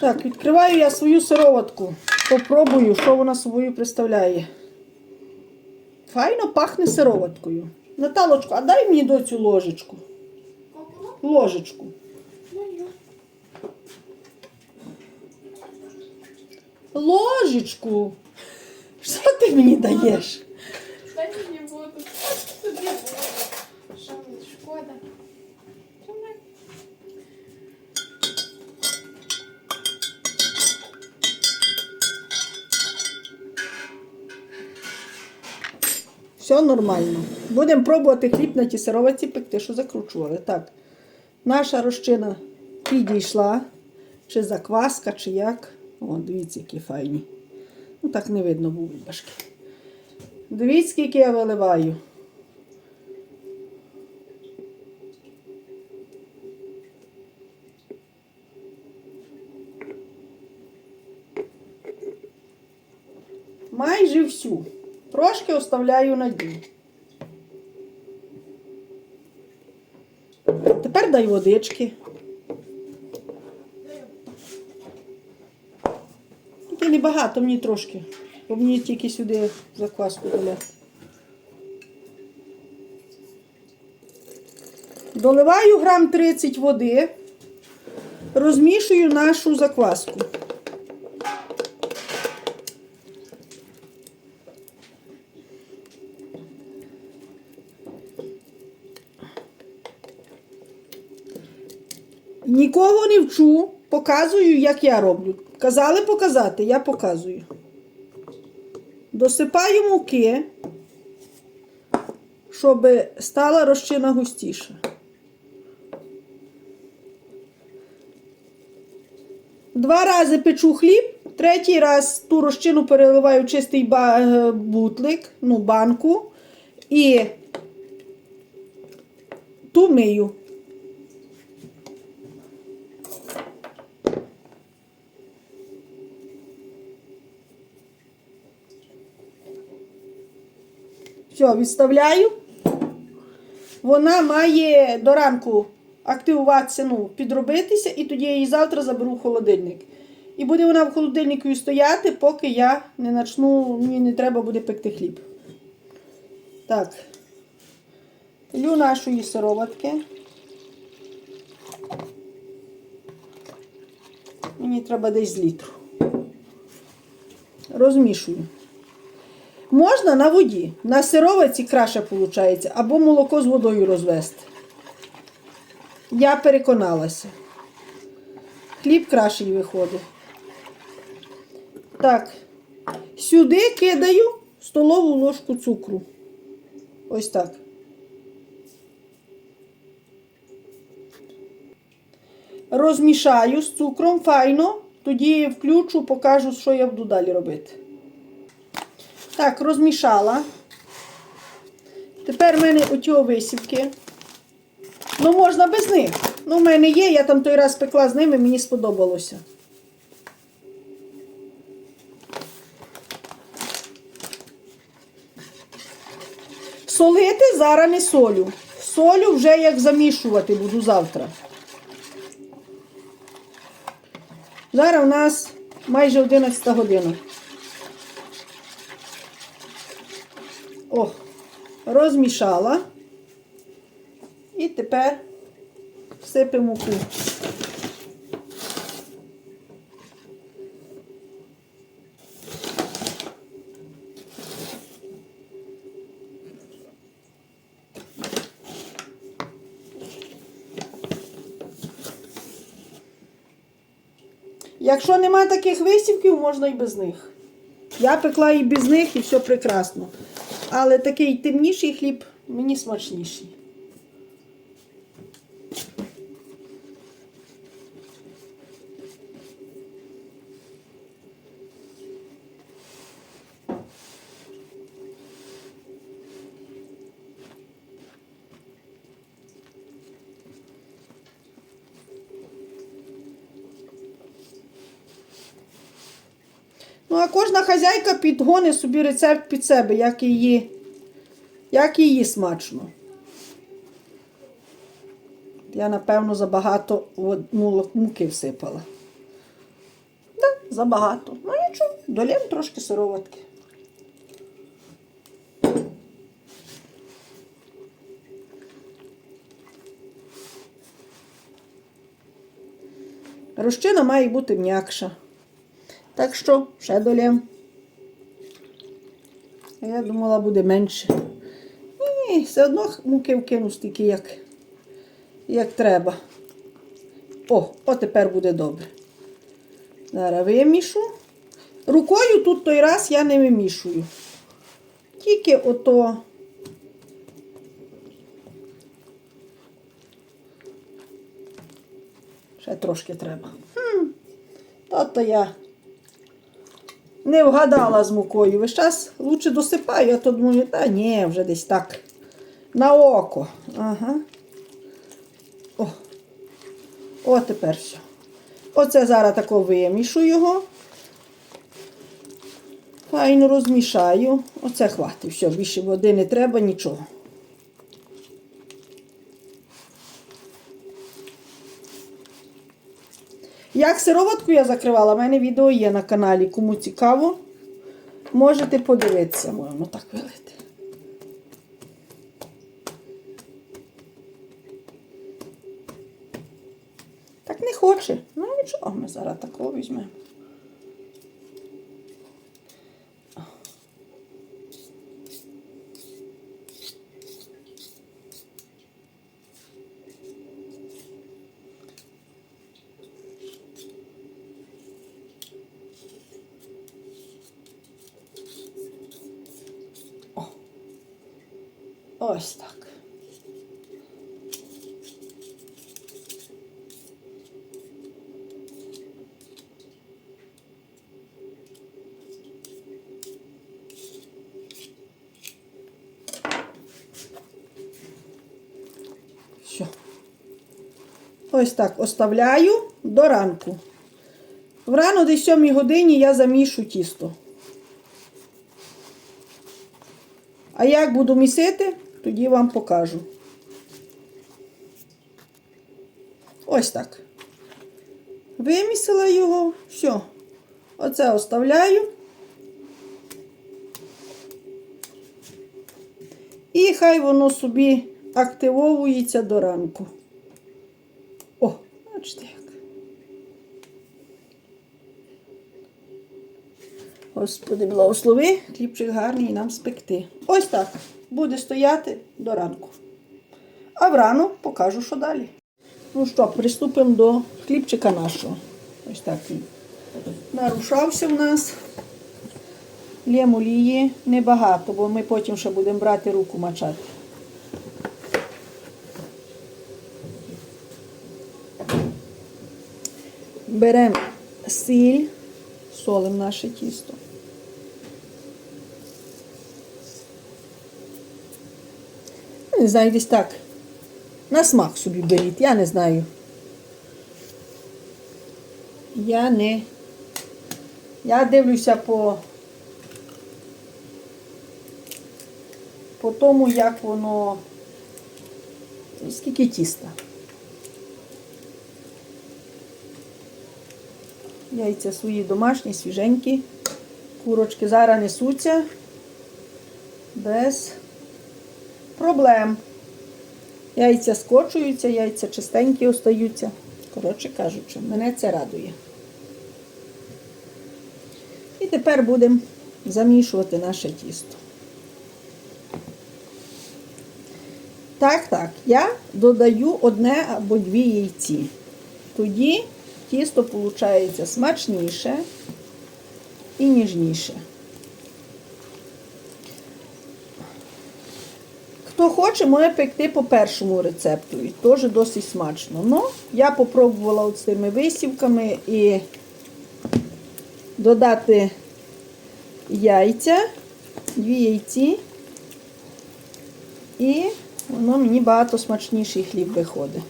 Так, відкриваю я свою сироватку. Попробую, що вона собою представляє. Файно пахне сироваткою. Наталочку, а дай мені до цю ложечку. Ложечку. Ложечку. Що ти мені даєш? Все нормально. Будемо пробувати хліб на ті сироватці пекти, що закручували. Так. Наша розчина підійшла. Чи закваска, чи як. О, дивіться, які файні. Ну так не видно бульбашки. Дивіться, скільки я виливаю. Майже всю. Оставляю на дні. Тепер дай водички. Тільки небагато, мені трошки. Бо мені тільки сюди закваску доляти. Доливаю грам 30 води, розмішую нашу закваску. Нікого не вчу, показую, як я роблю. Казали показати, я показую. Досипаю муки, щоб стала розчина густіша. Два рази печу хліб, третій раз ту розчину переливаю в чистий е, бутлик, ну, банку і ту мию. Все, відставляю. Вона має до ранку активуватися, ну, підробитися, і тоді я її завтра заберу в холодильник. І буде вона в холодильнику стояти, поки я не почну, мені не треба буде пекти хліб. Так. Лю нашої сироватки. Мені треба десь з літру. Розмішую. Можна на воді. На сировиці краще виходить, або молоко з водою розвести. Я переконалася. Хліб кращий виходить. Так, сюди кидаю столову ложку цукру. Ось так. Розмішаю з цукром файно, тоді включу, покажу, що я буду далі робити. Так, розмішала. Тепер в мене оті висівки. Ну, можна без них. Ну, в мене є, я там той раз пекла з ними, мені сподобалося. Солити зараз не солю. Солю вже як замішувати буду завтра. Зараз у нас майже 11 година. О, розмішала. І тепер всипемо муку. Якщо нема таких висівків, можна і без них. Я пекла і без них, і все прекрасно. Але такий темніший хліб мені смачніший. Кожна хазяйка підгонить собі рецепт під себе, як її, як її смачно. Я, напевно, забагато муки всипала. забагато. Ну нічого, долємо трошки сироватки. Розчина має бути м'якша. Так що ще долємо. Я думала, буде менше. Ні, все одно муки вкину стільки, як, як треба. О, о, буде добре. Зараз вимішу. Рукою тут той раз я не вимішую. Тільки ото. Ще трошки треба. Хм, то-то я не вгадала з мукою. Весь час лучше досипаю, а то думаю, та ні, вже десь так. На око. Ага. О, О тепер все. Оце зараз тако вимішу його. Файно розмішаю. Оце хватить. Все, більше води не треба, нічого. Як сироватку я закривала, в мене відео є на каналі. Кому цікаво, можете подивитися, можемо так вилити. Так не хоче. Ну нічого, ми зараз такого візьмемо. Ось так. Все. Ось так оставляю до ранку. Врано десь 7 годині я замішу тісто. А як буду місити, тоді вам покажу. Ось так. Вимісила його, все. Оце оставляю. І хай воно собі активовується до ранку. О, бачите як. Господи, благослови, хлібчик гарний нам спекти. Ось так буде стояти до ранку. А врану покажу, що далі. Ну що, приступимо до хлібчика нашого. Ось так він нарушався в нас. Лєм олії небагато, бо ми потім ще будемо брати руку мачати. Беремо сіль, солимо наше тісто. Не знаю, десь так. На смак собі беріть, я не знаю. Я не. Я дивлюся по, по тому, як воно. Скільки тіста. Яйця свої домашні, свіженькі. Курочки зараз несуться без проблем. Яйця скочуються, яйця чистенькі остаються. Коротше кажучи, мене це радує. І тепер будемо замішувати наше тісто. Так, так, я додаю одне або дві яйці. Тоді тісто виходить смачніше і ніжніше. Хто хоче, може пекти по першому рецепту. І теж досить смачно. Ну, я попробувала цими висівками і додати яйця, дві яйці, і воно мені багато смачніший хліб виходить.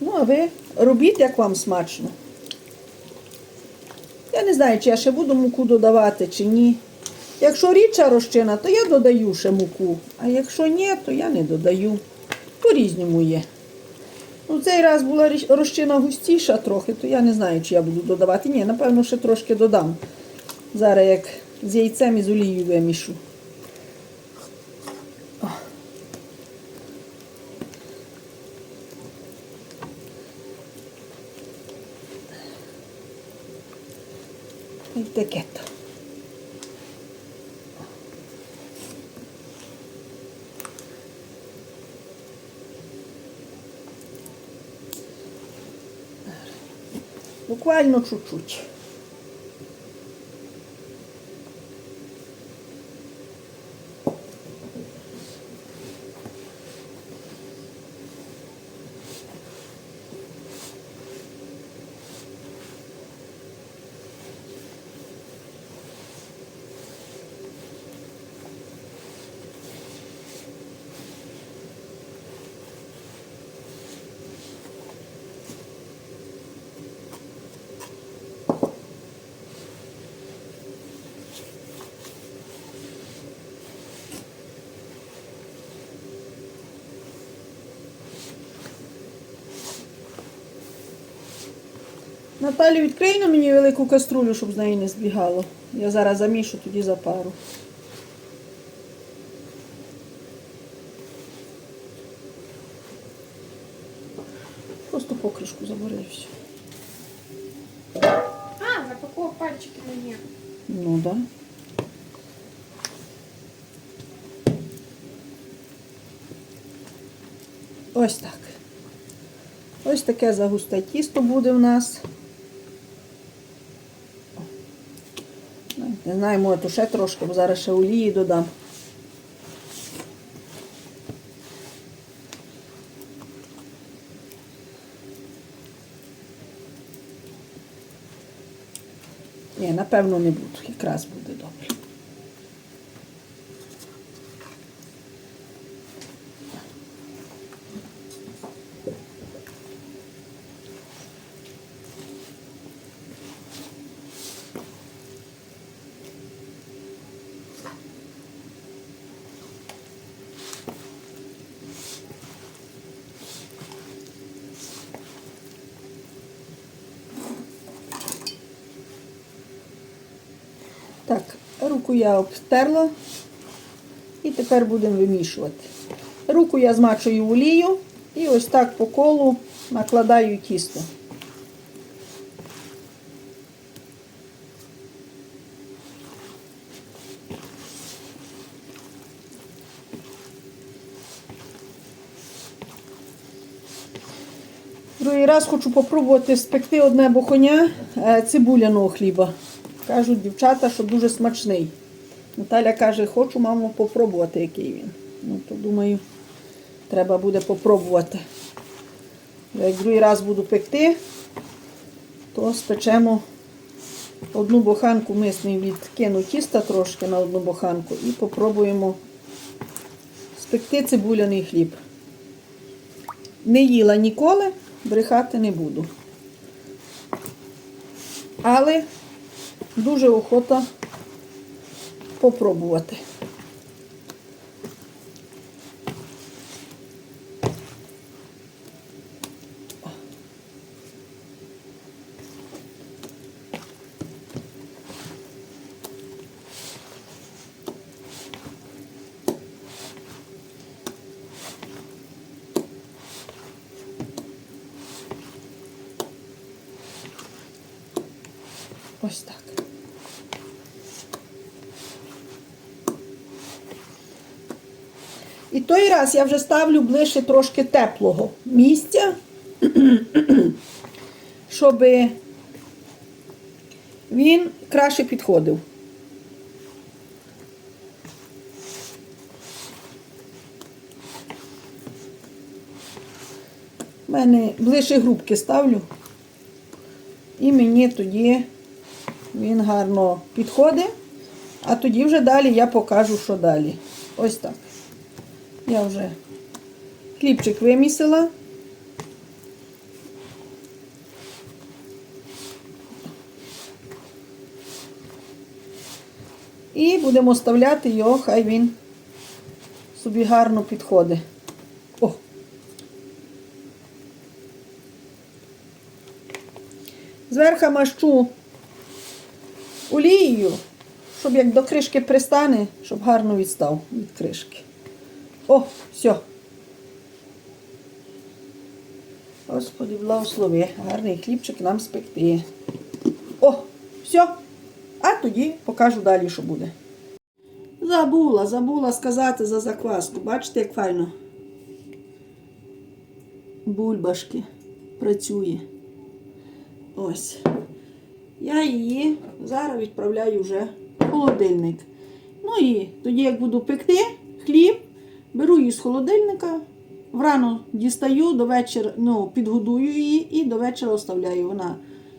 Ну, а ви робіть, як вам смачно. Я не знаю, чи я ще буду муку додавати, чи ні. Якщо рідша розчина, то я додаю ще муку. А якщо ні, то я не додаю. По-різному є. Ну, цей раз була розчина густіша трохи, то я не знаю, чи я буду додавати. Ні, напевно, ще трошки додам. Зараз як з яйцем і з олією вимішу. І таке то. dokładno czuć. Наталю, відкрий на мені велику каструлю, щоб з неї не збігало. Я зараз замішу тоді за пару. Просто покришку забери і все. А, запакував пальчики мені. Ну да. Ось так. Ось таке загусте тісто буде в нас. Не знаю, може, то ще трошки, бо зараз ще олії додам. Ні, напевно, не буду. Якраз буде добре. Так, руку я обтерла і тепер будемо вимішувати. Руку я змачую олію і ось так по колу накладаю тісто. Другий раз хочу попробувати спекти одне бохоня е, цибуляного хліба. Кажуть дівчата, що дуже смачний. Наталя каже, хочу, мамо, попробувати, який він. Ну, то думаю, треба буде попробувати. Як другий раз буду пекти, то спечемо одну боханку мисний відкину тіста трошки на одну боханку і попробуємо спекти цибуляний хліб. Не їла ніколи, брехати не буду. Але дуже охота попробувати. Ось так. І той раз я вже ставлю ближче трошки теплого місця, щоб він краще підходив. У мене ближче грубки ставлю, і мені тоді він гарно підходить, а тоді вже далі я покажу, що далі. Ось так. Я вже хлібчик вимісила. І будемо оставляти його, хай він собі гарно підходить. О! Зверху мащу олією, щоб як до кришки пристане, щоб гарно відстав від кришки. О, все. Господи, благослови. Гарний хлібчик нам спекти. О, все. А тоді покажу далі, що буде. Забула, забула сказати за закваску. Бачите, як файно. Бульбашки працює. Ось. Я її зараз відправляю вже в холодильник. Ну і тоді, як буду пекти хліб, беру її з холодильника, врано дістаю, до вечора, ну, підгодую її і до вечора оставляю. Вона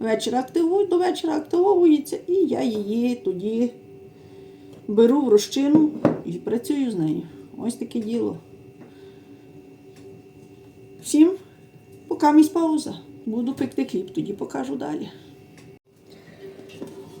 вечір активує, до вечора активовується, і я її тоді беру в розчину і працюю з нею. Ось таке діло. Всім поки місь пауза. Буду пекти хліб, тоді покажу далі.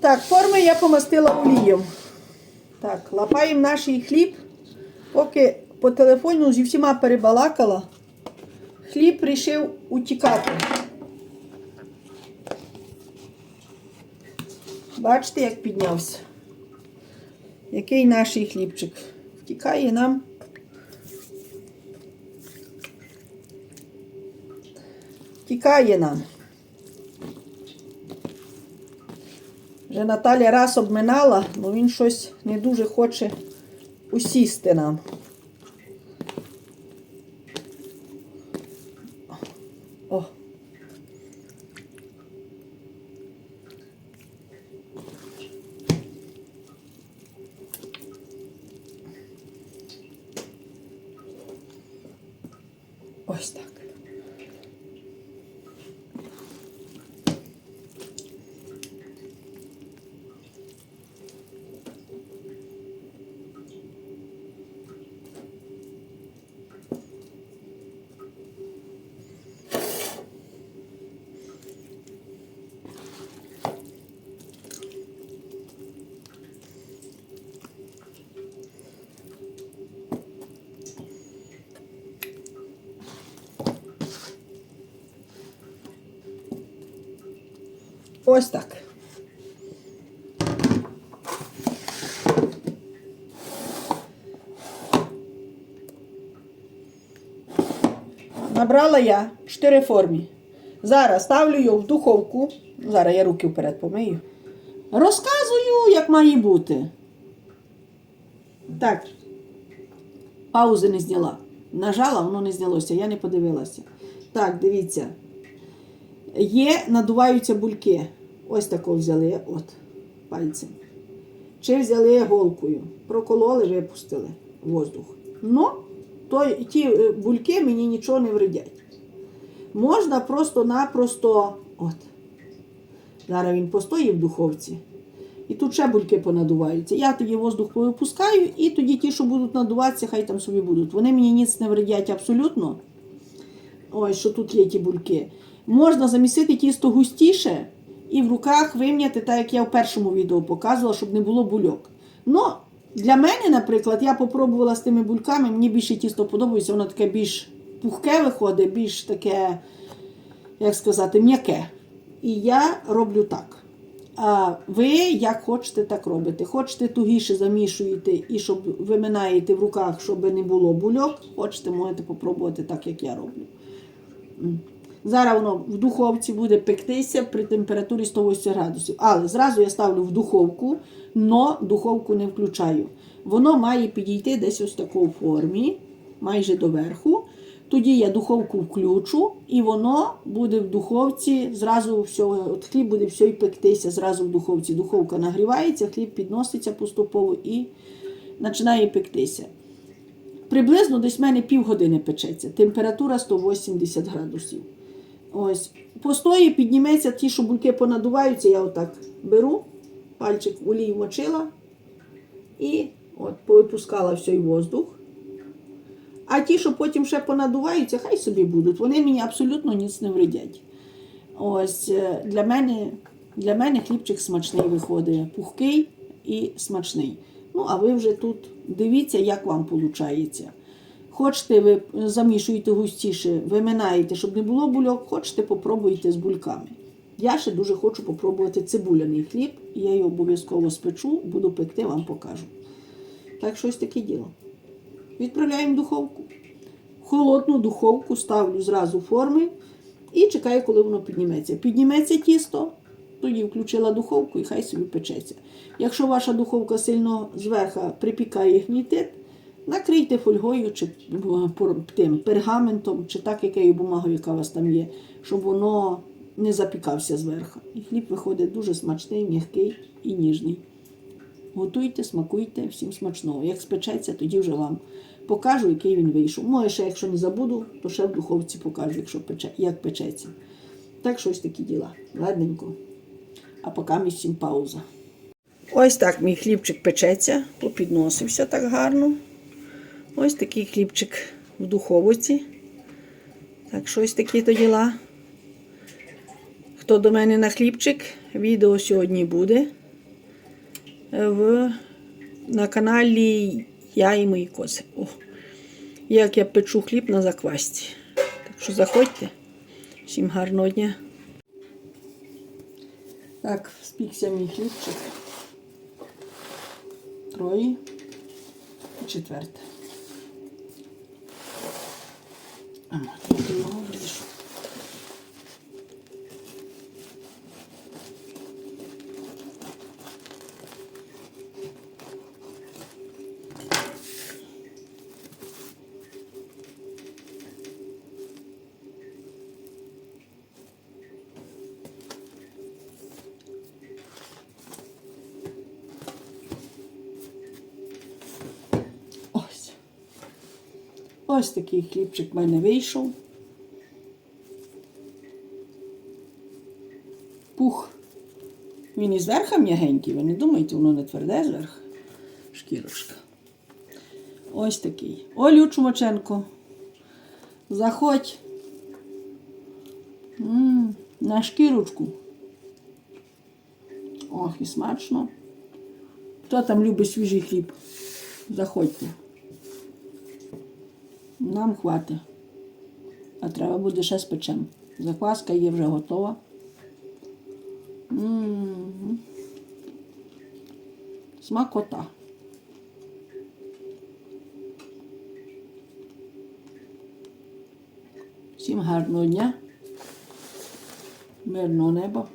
Так, форми я помастила олієм. Так, лапаємо наш хліб. Поки по телефону зі всіма перебалакала, хліб рішив утікати. Бачите, як піднявся. Який наш хлібчик? Втікає нам. Втікає нам. Вже Наталя раз обминала, але він щось не дуже хоче усісти нам. О. Ось так. Ось так. Набрала я 4 формі. Зараз ставлю його в духовку. Зараз я руки вперед помию. Розказую, як має бути. Так. Паузи не зняла. Нажала, воно не знялося, я не подивилася. Так, дивіться. Є, надуваються бульки. Ось тако взяли от пальцем. Чи взяли голкою, прокололи, випустили воздух. Ну, ті е, бульки мені нічого не вредять. Можна просто-напросто. От. Зараз він постоїть в духовці. І тут ще бульки понадуваються. Я тоді воздух повипускаю, і тоді ті, що будуть надуватися, хай там собі будуть. Вони мені ніц не вредять абсолютно. Ось, що тут є ті бульки. Можна замісити тісто густіше і в руках вим'яти, так як я в першому відео показувала, щоб не було бульок. Ну, для мене, наприклад, я попробувала з тими бульками, мені більше тісто подобається, воно таке більш пухке виходить, більш таке, як сказати, м'яке. І я роблю так. А ви як хочете, так робите. Хочете тугіше замішуєте і щоб виминаєте в руках, щоб не було бульок. Хочете, можете попробувати так, як я роблю. Зараз воно в духовці буде пектися при температурі 180 градусів. Але зразу я ставлю в духовку, но духовку не включаю. Воно має підійти десь ось в такій формі, майже до верху. Тоді я духовку включу, і воно буде в духовці, зразу все, от хліб буде все і пектися зразу в духовці. Духовка нагрівається, хліб підноситься поступово і починає пектися. Приблизно десь в мене півгодини печеться. Температура 180 градусів. Ось. Постої підніметься, ті, що бульки понадуваються, я отак беру, пальчик в олію мочила і от, повипускала всій воздух. А ті, що потім ще понадуваються, хай собі будуть. Вони мені абсолютно ніц не вредять. Ось е, для мене, для мене хлібчик смачний виходить, пухкий і смачний. Ну, а ви вже тут дивіться, як вам виходить. Хочете, ви замішуєте густіше, виминаєте, щоб не було бульок, хочете, попробуйте з бульками. Я ще дуже хочу попробувати цибуляний хліб, я його обов'язково спечу, буду пекти, вам покажу. Так, щось таке діло. Відправляємо в духовку. Холодну духовку ставлю зразу форми і чекаю, коли воно підніметься. Підніметься тісто, тоді включила духовку і хай собі печеться. Якщо ваша духовка сильно зверху припікає гнітит, накрийте фольгою чи тим пергаментом, чи так якою бумагою, яка у вас там є, щоб воно не запікався зверху. І хліб виходить дуже смачний, м'який і ніжний. Готуйте, смакуйте, всім смачного. Як спечеться, тоді вже вам покажу, який він вийшов. Може, ще, якщо не забуду, то ще в духовці покажу, якщо пече, як печеться. Так, щось такі діла. Ладненько. А поки мій всім пауза. Ось так мій хлібчик печеться, попідносився так гарно. Ось такий хлібчик в духовці. Так, щось такі то діла. Хто до мене на хлібчик, відео сьогодні буде в, на каналі Я і мої коси. О, як я печу хліб на заквасті. Так що заходьте. Всім гарного дня. Так, спікся мій хлібчик. Троє. І четверте. А, такий хлібчик в мене вийшов. Пух. Він і зверху м'ягенький, ви не думайте, воно не тверде зверху. Шкірочка. Ось такий. Олю Чумаченко. Заходь. м на шкірочку. Ох, і смачно. Хто там любить свіжий хліб? Заходьте. Нам хватить. А треба буде ще спечем. Закваска є вже готова. М. Смакота. Всім гарного дня. Мирного неба.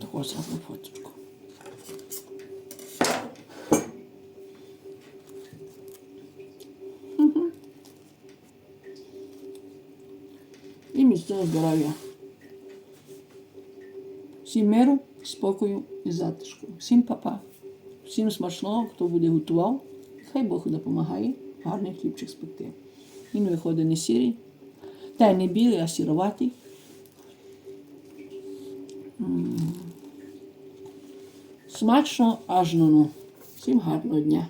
Такого самого фоточку. І здоров'я. Всім миру, спокою і затишку. Всім папа. Всім смачного, хто буде готував. Хай Бог допомагає гарний хлібчик спекти. Він виходить не сірий, та й не білий, а сіроватий. Смачно аж ну. Всім гарного дня.